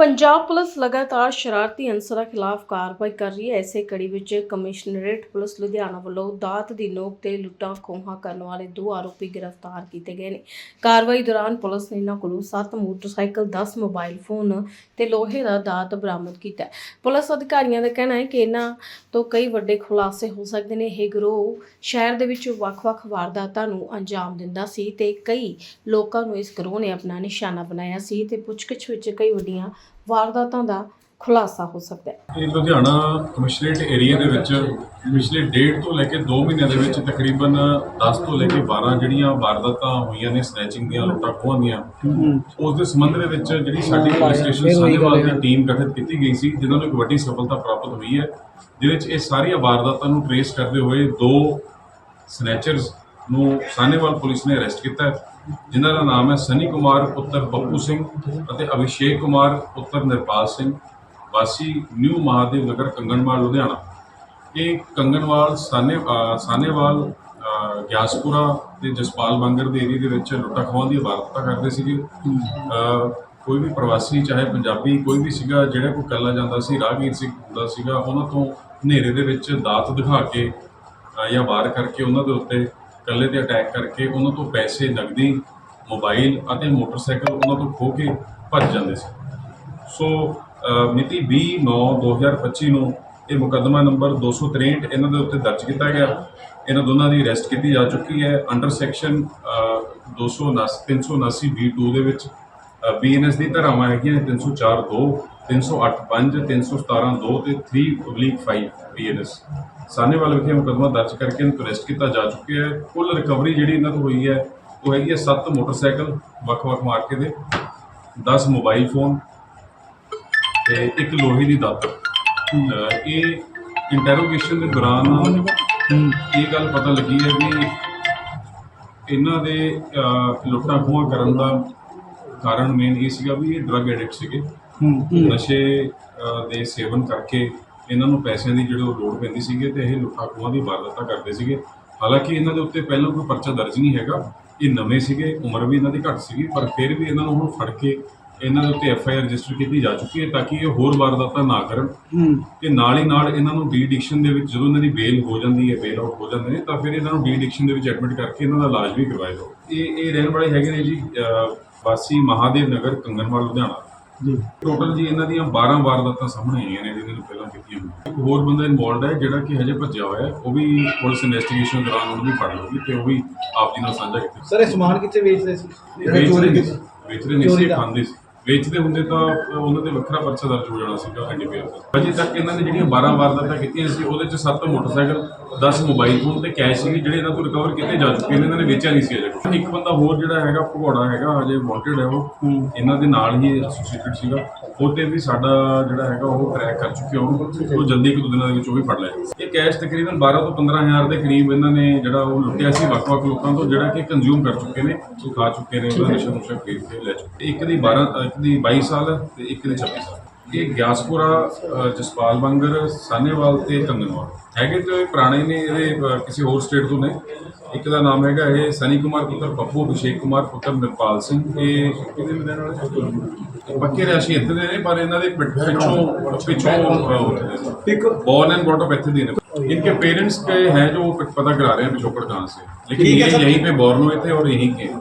Punjab police ਲਗਾਤਾਰ ਸ਼ਰਾਰਤੀ ਅਨਸਰਾਂ ਖਿਲਾਫ ਕਾਰਵਾਈ ਕਰ ਰਹੀ ਹੈ। ਇਸੇ ਕੜੀ ਵਿੱਚ ਕਮਿਸ਼ਨਰੇਟ ਪੁਲਿਸ ਲੁਧਿਆਣਾ ਵੱਲੋਂ ਦਾਤ ਦੀ ਨੋਕ ਤੇ ਲੁੱਟਾਂ ਖੋਹਾਂ ਕਰਨ ਵਾਲੇ ਦੋ ਆਰੋਪੀ ਗ੍ਰਿਫਤਾਰ ਕੀਤੇ ਗਏ ਨੇ। ਕਾਰਵਾਈ ਦੌਰਾਨ ਪੁਲਿਸ ਨੇ ਇਹਨਾਂ ਕੋਲੋਂ 7 ਮੋਟਰਸਾਈਕਲ 10 ਮੋਬਾਈਲ ਫੋਨ ਤੇ ਲੋਹੇ ਦਾ ਦਾਤ ਬਰਾਮਦ ਕੀਤਾ ਹੈ। ਪੁਲਿਸ ਅਧਿਕਾਰੀਆਂ ਦਾ ਕਹਿਣਾ ਹੈ ਕਿ ਇਹਨਾਂ ਤੋਂ ਕਈ ਵੱਡੇ ਖੁਲਾਸੇ ਹੋ ਸਕਦੇ ਨੇ। ਇਹ ਗਰੋਹ ਸ਼ਹਿਰ ਦੇ ਵਿੱਚ ਵੱਖ-ਵੱਖ ਵਾਰਦਾਤਾਂ ਨੂੰ ਅੰਜਾਮ ਦਿੰਦਾ ਸੀ ਤੇ ਕਈ ਲੋਕਾਂ ਨੂੰ ਇਸ ਗਰੋਹ ਨੇ ਆਪਣਾ ਨਿਸ਼ਾਨਾ ਬਣਾਇਆ ਸੀ ਤੇ ਪੁੱਛਗਿੱਛ ਵਿੱਚ ਕਈ ਵੱਡੀਆਂ ਵਾਰਦਾਤਾਂ ਦਾ ਖੁਲਾਸਾ ਹੋ ਸਕਦਾ ਹੈ। ਇਹ ਲੁਧਿਆਣਾ ਕਮਿਸ਼ਨਰੇਟ ਏਰੀਆ ਦੇ ਵਿੱਚ ਪਿਛਲੇ ਡੇਢ ਤੋਂ ਲੈ ਕੇ 2 ਮਹੀਨਿਆਂ ਦੇ ਵਿੱਚ ਤਕਰੀਬਨ 10 ਤੋਂ ਲੈ ਕੇ 12 ਜਿਹੜੀਆਂ ਵਾਰਦਾਤਾਂ ਹੋਈਆਂ ਨੇ ਸਨੈਚਿੰਗ ਦੀਆਂ ਲੁੱਟਾਂ ਖੋਹਾਂ ਦੀਆਂ ਉਸ ਦੇ ਸੰਬੰਧ ਦੇ ਵਿੱਚ ਜਿਹੜੀ ਸਾਡੀ ਪੁਲਿਸ ਸਟੇਸ਼ਨ ਸਾਹਨੇਵਾਲ ਦੀ ਟੀਮ ਗਠਿਤ ਕੀਤੀ ਗਈ ਸੀ ਜਿਨ੍ਹਾਂ ਨੂੰ ਇੱਕ ਵੱਡੀ ਸਫਲਤਾ ਪ੍ਰਾਪਤ ਹੋਈ ਹੈ ਜਿਹਦੇ ਵਿੱਚ ਇਹ ਸਾਰੀਆਂ ਵਾਰਦਾਤਾਂ ਨੂੰ ਟਰੇਸ ਕਰਦੇ ਹੋਏ ਦੋ ਸਨੈਚਰਸ ਨੂੰ ਸਾਹਨੇਵਾਲ ਪੁਲਿਸ ਨੇ ਅਰੈਸਟ ਕੀਤਾ ਹੈ। ਜਿਨ੍ਹਾਂ ਦਾ ਨਾਮ ਹੈ ਸਨੀ ਕੁਮਾਰ, ਪੁੱਤਰ ਬੱਪੂ ਸਿੰਘ ਅਤੇ ਅਭਿਸ਼ੇਕ ਕੁਮਾਰ, ਪੁੱਤਰ ਨਿਰਪਾਲ ਸਿੰਘ, ਵਾਸੀ ਨਿਊ ਮਹਾਦੇਵ ਨਗਰ, ਕੰਗਣਵਾਲ, ਲੁਧਿਆਣਾ। ਇਹ ਕੰਗਣਵਾਲ, ਸਾਨੇ ਸਾਨੇਵਾਲ ਗਿਆਸਪੁਰਾ ਤੇ ਜਸਪਾਲ ਬੰਗਰ ਦੇ ਏਰੀਆ ਦੇ ਵਿੱਚ ਲੁੱਟਾਂ ਖੋਹਾਂ ਦੀ ਵਾਰਦਾਤਾਂ ਕਰਦੇ ਸੀਗੇ। ਕੋਈ ਵੀ ਪ੍ਰਵਾਸੀ, ਚਾਹੇ ਪੰਜਾਬੀ, ਕੋਈ ਵੀ ਸੀਗਾ, ਜਿਹੜਾ ਕੋਈ ਕੱਲਾ ਜਾਂਦਾ ਸੀ, ਰਾਹਗੀਰ ਸੀ ਹੁੰਦਾ ਸੀਗਾ, ਉਹਨਾਂ ਤੋਂ ਹਨੇਰੇ ਦੇ ਵਿੱਚ ਦਾਤ ਦਿਖਾ ਕੇ ਜਾਂ ਵਾਰ ਕਰਕੇ ਉਹਨਾਂ ਦੇ ਉੱਤੇ ਕੱਲੇ ਤੇ ਅਟੈਕ ਕਰਕੇ ਉਹਨਾਂ ਤੋਂ ਪੈਸੇ ਨਗਦੀ ਮੋਬਾਈਲ ਅਤੇ ਮੋਟਰਸਾਈਕਲ ਉਹਨਾਂ ਤੋਂ ਖੋਹ ਕੇ ਭੱਜ ਜਾਂਦੇ ਸੀ। ਸੋ ਅ, ਮਿਤੀ 20/9/2025 ਨੂੰ ਇਹ ਮੁਕੱਦਮਾ ਨੰਬਰ 263 ਇਹਨਾਂ ਦੇ ਉੱਤੇ ਦਰਜ ਕੀਤਾ ਗਿਆ। ਇਹਨਾਂ ਦੋਨਾਂ ਦੀ ਅਰੈਸਟ ਕੀਤੀ ਜਾ ਚੁੱਕੀ ਹੈ ਅੰਡਰ ਸੈਕਸ਼ਨ 279 379 B2 ਦੇ ਵਿੱਚ। ਬੀਐਨਐਸ ਦੀ ਧਾਰਾਵਾਂ ਹੈਗੀਆਂ 304 2 308 5 317 2 ਤੇ 3/5 ਬੀਐਨਐਸ ਸਾਨੇਵਾਲ ਵਿਖੇ ਮੁਕੱਦਮਾ ਦਰਜ ਕਰਕੇ ਇਹਨਾਂ ਨੂੰ ਅਰੈਸਟ ਕੀਤਾ ਜਾ ਚੁੱਕਿਆ ਹੈ। ਕੁੱਲ ਰਿਕਵਰੀ ਜਿਹੜੀ ਇਹਨਾਂ ਤੋਂ ਹੋਈ ਹੈ, ਉਹ ਹੈਗੀ ਹੈ 7 ਮੋਟਰਸਾਈਕਲ ਵੱਖ-ਵੱਖ ਮਾਰਕੇ ਦੇ 10 ਮੋਬਾਈਲ ਫੋਨ ਤੇ ਇੱਕ ਲੋਹੇ ਦੀ ਦਾਤਰ ਇਹ ਇੰਟਰੋਗੇਸ਼ਨ ਦੇ ਦੌਰਾਨ ਇਹ ਗੱਲ ਪਤਾ ਲੱਗੀ ਹੈ ਵੀ ਇਹਨਾਂ ਦੇ ਲੁੱਟਾਂ ਖੋਹਾਂ ਕਰਨ ਦਾ ਕਾਰਨ ਮੇਨ ਇਹ ਸੀਗਾ ਵੀ ਇਹ ਡਰੱਗ ਐਡਿਕਟ ਸੀਗੇ। ਨਸ਼ੇ ਦੇ ਸੇਵਨ ਕਰਕੇ ਇਹਨਾਂ ਨੂੰ ਪੈਸਿਆਂ ਦੀ ਜਿਹੜੀ ਲੋੜ ਪੈਂਦੀ ਸੀਗੀ ਤੇ ਇਹ ਲੁੱਟਾਂ ਖੋਹਾਂ ਦੀ ਵਾਰਦਾਤਾਂ ਕਰਦੇ ਸੀਗੇ। ਹਾਲਾਂਕਿ ਇਹਨਾਂ ਦੇ ਉੱਤੇ ਪਹਿਲਾਂ ਕੋਈ ਪਰਚਾ ਦਰਜ ਨਹੀਂ ਹੈਗਾ। ਇਹ ਨਵੇਂ ਸੀਗੇ ਉਮਰ ਵੀ ਇਹਨਾਂ ਦੀ ਘੱਟ ਸੀਗੀ ਪਰ ਫਿਰ ਵੀ ਇਹਨਾਂ ਨੂੰ ਹੁਣ ਫੜ ਕੇ ਇਹਨਾਂ ਦੇ ਉੱਤੇ ਐਫ ਆਈ ਆਰ ਰਜਿਸਟਰ ਕੀਤੀ ਜਾ ਚੁੱਕੀ ਹੈ ਤਾਂ ਕਿ ਇਹ ਹੋਰ ਵਾਰਦਾਤਾਂ ਨਾ ਕਰਨ। ਤੇ ਨਾਲ ਹੀ ਨਾਲ ਇਹਨਾਂ ਨੂੰ ਡੀ ਐਡਿਕਸ਼ਨ ਦੇ ਵਿੱਚ ਜਦੋਂ ਇਹਨਾਂ ਦੀ ਬੇਲ ਹੋ ਜਾਂਦੀ ਹੈ ਬੇਲ ਆਊਟ ਹੋ ਜਾਂਦੇ ਨੇ ਤਾਂ ਫਿਰ ਇਹਨਾਂ ਨੂੰ ਡੀ ਐਡਿਕਸ਼ਨ ਦੇ ਵਿੱਚ ਐਡਮਿਟ ਕਰਕੇ ਇਹਨਾਂ ਦਾ ਇਲਾਜ ਵੀ ਕਰਵਾਇਆ ਜਾਓ ਇਹ ਇਹ ਰਹਿਣ ਵਾਲੇ ਹੈਗੇ ਨੇ ਜੀ ਵਾਸੀ ਮਹਾਦੇਵ ਨਗਰ ਕੰਗਨਵਾਲ ਲੁਧਿਆਣਾ। ਜੀ। ਟੋਟਲ ਜੀ ਇਹਨਾਂ ਦੀਆਂ 12 ਵਾਰਦਾਤਾਂ ਸਾਹਮਣੇ ਆਈਆਂ ਨੇ ਜਿਹਨਾਂ ਨੂੰ ਪਹਿਲਾਂ ਕੀਤੀਆਂ। ਇੱਕ ਹੋਰ ਬੰਦਾ ਇਨਵੋਲਡ ਹੈ ਜਿਹੜਾ ਕਿ ਹਜੇ ਭੱਜਿਆ ਹੋਇਆ ਹੈ ਉਹ ਵੀ ਪੁਲਿਸ ਇਨਵੈਸਟੀਗੇਸ਼ਨ ਦੌਰਾਨ ਉਹਨੂੰ ਵੀ ਫੜ ਲਊਗੀ ਤੇ ਉਹ ਵੀ ਆਪ ਜੀ ਨਾਲ ਸਾਂਝਾ ਕੀਤਾ। ਸਰ ਇਹ ਸਮਾਨ ਕਿੱਥੇ ਵੇਚਦੇ ਸੀ? ਸੀ। ਵੇਚਦੇ ਨਹੀਂ ਚੋਰੀ ਸੀ। ਖਾਂਦੇ ਸੀ। ਵੇਚਦੇ ਹੁੰਦੇ ਤਾਂ ਉਹਨਾਂ ਤੇ ਵੱਖਰਾ ਪਰਚਾ ਦਰਜ ਹੋ ਜਾਣਾ ਸੀਗਾ ਐਨਡੀਪੀਐਸ ਦਾ ਅਜੇ ਤੱਕ ਇਹਨਾਂ ਨੇ ਜਿਹੜੀਆਂ 12 ਵਾਰਦਾਤਾਂ ਕੀਤੀਆਂ ਸੀ ਉਹਦੇ ਚ 7 ਮੋਟਰਸਾਈਕਲ 10 ਮੋਬਾਈਲ ਫੋਨ ਤੇ ਕੈਸ਼ ਸੀਗੇ ਜਿਹੜੇ ਇਹਨਾਂ ਤੋਂ ਰਿਕਵਰ ਕੀਤੇ ਜਾ ਚੁੱਕੇ ਨੇ ਇਹਨਾਂ ਨੇ ਵੇਚਿਆ ਨਹੀਂ ਸੀ ਅਜੇ ਇੱਕ ਬੰਦਾ ਹੋਰ ਜਿਹੜਾ ਹੈਗਾ ਭਗੌੜਾ ਹੈਗਾ ਅਜੇ ਵਾਂਟਡ ਹੈ ਉਹ। ਇਹਨਾਂ ਦੇ ਨਾਲ ਹੀ ਐਸੋਸੀਏਟਡ ਸੀਗਾ। ਉਹ ਤੇ ਵੀ ਸਾਡਾ ਜਿਹੜਾ ਹੈਗਾ ਉਹ ਟਰੈਕ ਕਰ ਚੁੱਕੇ ਉਹ ਉਹ ਜਲਦੀ ਇੱਕ ਦੋ ਦਿਨਾਂ ਦੇ ਵਿੱਚ ਉਹ ਵੀ ਫੜ ਲਿਆ। ਇਹ ਕੈਸ਼ ਤਕਰੀਬਨ 12 ਤੋਂ 15000 ਦੇ ਕਰੀਬ ਇਹਨਾਂ ਨੇ ਜਿਹੜਾ ਉਹ ਲੁੱਟਿਆ ਸੀ ਵੱਖ-ਵੱਖ ਲੋਕਾਂ ਤੋਂ ਜਿਹੜਾ ਕਿ ਕੰਜ਼ਿਊਮ ਕਰ ਚੁੱਕੇ ਨੇ ਉਹ ਖਾ ਚੁੱਕੇ ਨੇ ਉਹਦਾ ਨਸ਼ਾ ਨੁਸ਼ਾ ਖਰੀਦ ਕੇ ਲੈ ਚੁੱਕੇ ਇੱਕ ਦੀ 12 ਇੱਕ ਦੀ 22 ਸਾਲ ਹੈ ਤੇ ਇੱਕ ਦੀ 26 ਸਾਲ ਇਹ ਗਿਆਸਪੁਰਾ ਅ, ਜਸਪਾਲ ਬੰਗਰ ਸਾਨੇਵਾਲ ਤੇ ਕੰਗਨਵਾਲ ਹੈਗੇ ਤੇ ਇਹ ਪੁਰਾਣੇ ਨੇ ਇਹਦੇ ਅ, ਕਿਸੇ ਹੋਰ ਸਟੇਟ ਤੋਂ ਨੇ ਇੱਕ ਦਾ ਨਾਮ ਹੈਗਾ ਇਹ ਸਨੀ ਕੁਮਾਰ ਪੁੱਤਰ ਪੱਪੂ ਅਭਿਸ਼ੇਕ ਕੁਮਾਰ ਪੁੱਤਰ ਨਿਰਪਾਲ ਸਿੰਘ ਇਹ ਕਿਹਦੇ ਦੇ ਰਹਿਣ ਵਾਲੇ ਪੱਕੇ ਰਿਆਸ਼ੀ ਇੱਥੇ ਦੇ ਨੇ ਪਰ ਇਹਨਾਂ ਦੇ ਪਿੱਛ- ਪਿੱਛੋਂ ਪਿੱਛੋਂ ਇੱਕ बॉर्न एंड ब्रॉट अप ऐसे दिन इनके पेरेंट्स के हैं जो पता करा रहे हैं पिछोकड़ कहाँ से लेकिन ठीक है ये सर। यहीं पे बॉर्न हुए थे और यहीं के हैं।